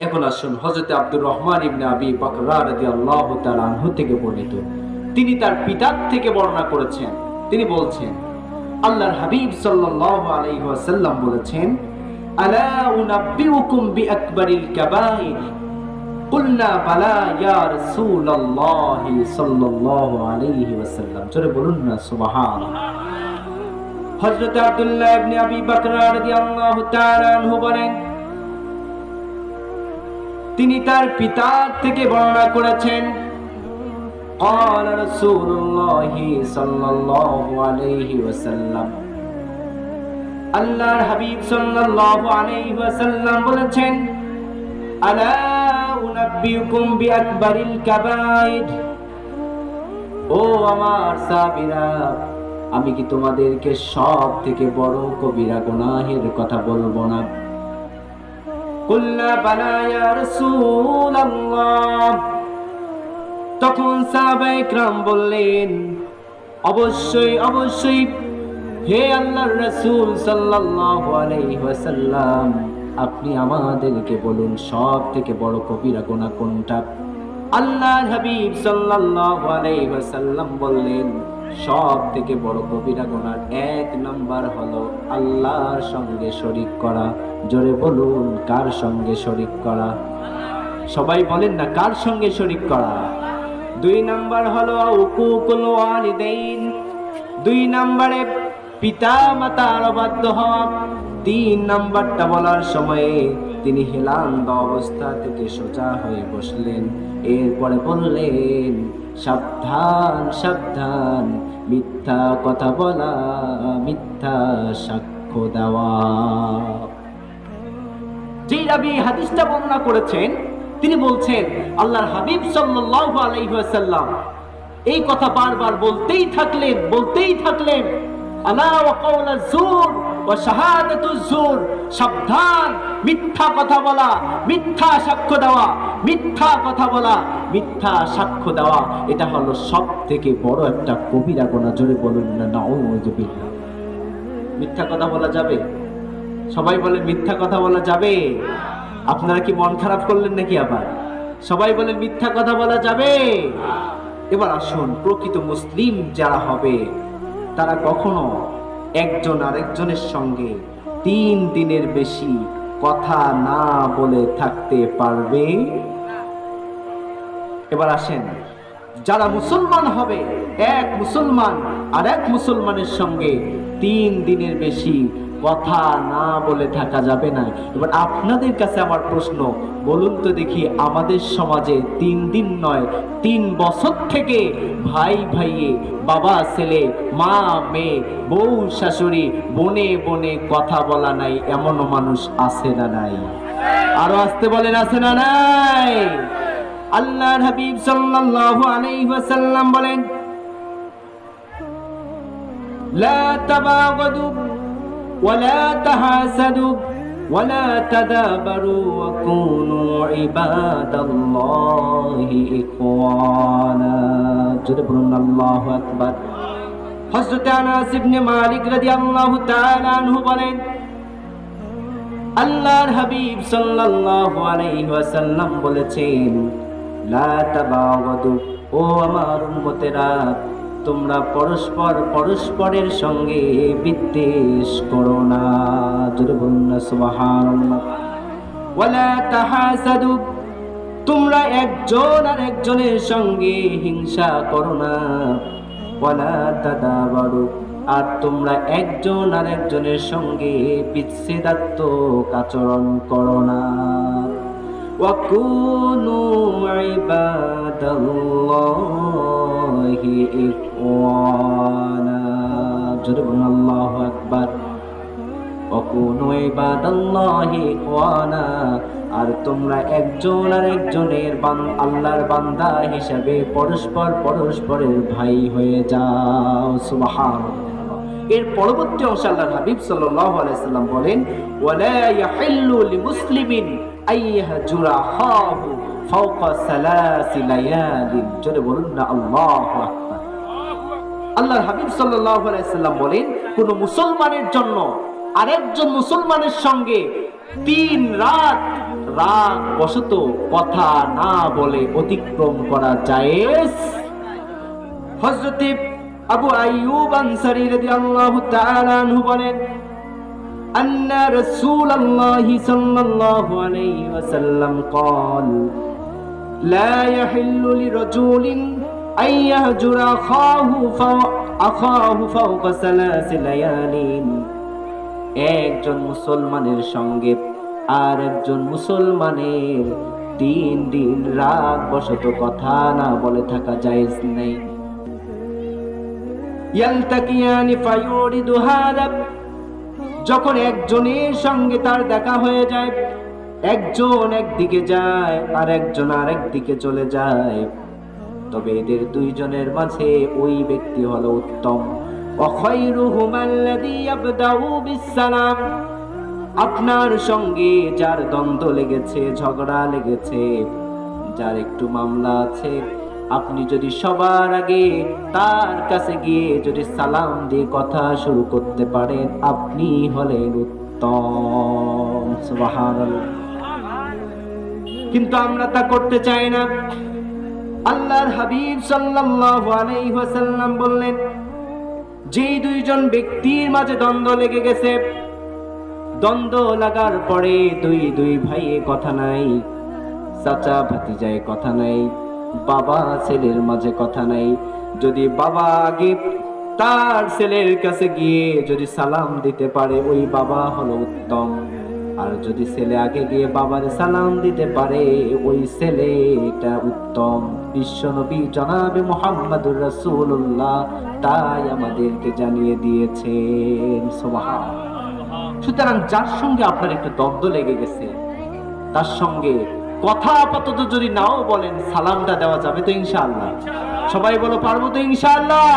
এখন আসুন হজরত আব্দুর রহমান ইবনে আবি বকরা রাদিয়াল্লাহু তাআলা আনহু থেকে বর্ণিত। তিনি তার পিতার থেকে বর্ণনা করেছেন। তিনি বলছেন, আল্লাহর হাবিব সাল্লাল্লাহু আলাইহি ওয়াসাল্লাম বলেছেন, আলা উনাব্বিউকুম বিআকবারিল কাবাইর। কুলনা, বালা, ইয়া রাসূলুল্লাহ সাল্লাল্লাহু আলাইহি ওয়াসাল্লাম। জোরে বলুন না, সুবহানাল্লাহ। হযরত আব্দুল্লাহ ইবনে আবি বকরা রাদিয়াল্লাহু তাআলা আনহু বলেন তিনি তার পিতার থেকে বর্ণনা করেছেন قال رسول الله صلى الله عليه وسلم আল্লাহর হাবিব সাল্লাল্লাহু আলাইহি ওয়াসাল্লাম বলেছেন আলা উনাব্বিউকুম বিআকবারিল কাবাইর ও আমার সাহাবীরা আমি কি তোমাদেরকে সব থেকে বড় কবিরা গুনাহের কথা বলবো না কুল্লা বানায়া তখন সাহাবায়ে ক্রাম বললেন, অবশ্যই অবশ্যই, হে আল্লাহ রসুল ওয়াসাল্লাম, আপনি আমাদেরকে বলুন সব থেকে বড় কবিরা গোনা কোনটা? আল্লাহর হাবিব সাল্লাল্লাহু আলাইহি ওয়াসাল্লাম বললেন, সব থেকে বড় কবিরা গুনার এক নাম্বার হলো আল্লাহর সঙ্গে শরিক করা। জোরে বলুন, কার সঙ্গে শরিক করা? সবাই বলেন না, কার সঙ্গে শরিক করা? দুই নাম্বার হলো উকুকুল ওয়ালিদাইন। দুই নাম্বারে পিতা মাতার অবাধ্য হওয়া। তিন নাম্বারটা বলার সময়ে তিনি হেলান্দ অবস্থা থেকে সোজা হয়ে বসলেন। এরপরে বললেন, সাবধান সাবধান, মিথ্যা কথা বলা, মিথ্যা সাক্ষ্য দেওয়া। যে রাবি হাদিসটা বর্ণনা করেছেন, তিনি বলছেন, আল্লাহর হাবিব সাল্লাল্লাহু আলাইহি ওয়াসাল্লাম এই কথা বারবার বলতেই থাকলেন বলতেই থাকলেন, আলা ওয়া কাওলা সাবধান, মিথ্যা কথা বলা, মিথ্যা সাক্ষ্য দেওয়া, মিথ্যা কথা বলা, মিথ্যা সাক্ষ্য দেওয়া, এটা হলো সব থেকে একটা কবিরা না নাউযুবিল্লাহ মিথ্যা কথা বলা যাবে? সবাই বলে মিথ্যা কথা বলা যাবে? আপনারা কি মন খারাপ করলেন নাকি আবার? সবাই বলে মিথ্যা কথা বলা যাবে? এবার আসুন, প্রকৃত মুসলিম যারা হবে, তারা কখনো একজন আরেকজনের সঙ্গে তিন দিনের বেশি কথা না বলে থাকতে পারবে? এবার আসেন, যারা মুসলমান হবে, এক মুসলমান আর এক মুসলমানের সঙ্গে তিন দিনের বেশি কথা না বলে থাকা যাবে না। এবার আপনাদের কাছে আমার প্রশ্ন, বলুন তো দেখি আমাদের সমাজে তিন দিন নয়, তিন বছর থেকে ভাই ভাইয়ে, বাবা ছেলে, মা, মেয়ে, বউ, শাশুড়ি, বনে বনে কথা বলা নাই, এমনও মানুষ আছে না নাই। আরও আসতে বলেন আছে না নাই? আল্লাহর হাবিব সাল্লাল্লাহু আলাইহি ওয়াসাল্লাম বলেন, লা তাবাগাদু তাহাসাদু ওয়ালা তাদাবারু ওয়া কুনু ইবাদাল্লাহি ইখওয়ানা জোরে বলুন আল্লাহু আকবার। হযরত আনাস ইবনে মালিক রাদিয়াল্লাহু তাআলা আনহু বলেন, আল্লাহর হাবিব সাল্লাল্লাহু আলাইহি ওয়াসাল্লাম বলেছেন, লা তাবাগাদু, ও আমার উম্মতেরা তোমরা পরস্পর, পরস্পরের সঙ্গে বিদ্বেষ করো না। তোমরা একজন আর একজনের সঙ্গে হিংসা করো না। ওয়ালা তাদাবারু, আর তোমরা একজন আর একজনের সঙ্গে বিচ্ছেদাত্মক আচরণ করো না। وكونوا عباد الله إخوانا جربنا الله أكبر وكونوا عباد الله إخوانا আর তোমরা একজন আর একজনের বান আল্লাহর বান্দা হিসাবে পরস্পর পরস্পরের ভাই হয়ে যাও সুবহানাল্লাহ এর পরবর্তী অংশে হাবিব বলেন আল্লাহু হাবিব সাল্লাম বলেন, কোন মুসলমানের জন্য আরেকজন মুসলমানের সঙ্গে তিন রাত রাগ বশত কথা না বলে অতিক্রম করা জায়েজ? হযরতে আবু আইয়ুব আনসারী রাদিয়াল্লাহু তাআলা আনহু বলেন أن رسول الله صلى الله عليه وسلم قال لا يحل لرجل أن يهجر أخاه فوق أخاه فوق ثلاث ليال একজন মুসলমানের সঙ্গে আর একজন মুসলমানের তিন দিন রাগ বশত কথা না বলে থাকা জায়েজ নেই ইয়ালতাকিয়ানি ফায়ুরিদু হাদা যখন একজনের সঙ্গে তার দেখা হয়ে যায়, একজন একদিকে যায় আর একজন আর একদিকে চলে যায়। তবে এদের দুইজনের মাঝে ওই ব্যক্তি হলো উত্তম। আপনার সঙ্গে যার দ্বন্দ্ব লেগেছে, ঝগড়া লেগেছে, যার একটু মামলা আছে আপনি যদি সবার আগে তার কাছে গিয়ে যদি সালাম দিয়ে কথা শুরু করতে পারেন, আপনি হলেন উত্তম। কিন্তু আমরা তা করতে চাই না। আল্লাহর হাবিব সাল্লাল্লাহু আলাইহি ওয়াসাল্লাম বললেন, যে দুইজন ব্যক্তির মাঝে দ্বন্দ্ব লেগে গেছে, দ্বন্দ্ব লাগার পরে দুই দুই ভাইয়ে কথা নাই, চাচা ভাতিজায় কথা নাই বাবা ছেলের মাঝে কথা নাই। যদি বাবা আগে তার ছেলের কাছে গিয়ে যদি সালাম দিতে পারে, ওই বাবা হলো উত্তম। আর যদি ছেলে আগে গিয়ে বাবার সালাম দিতে পারে, ওই ছেলেটা উত্তম। বিশ্বনবী জনাবে মোহাম্মদুর রাসূলুল্লাহ তাই আমাদেরকে জানিয়ে দিয়েছেন। সুতরাং যার সঙ্গে আপনার একটু দ্বন্দ্ব লেগে গেছে, তার সঙ্গে কথা আপাতত যদি নাও বলেন, সালামটা দেওয়া যাবে তো ইনশাআল্লাহ। সবাই বলো, পারব তো ইনশাআল্লাহ?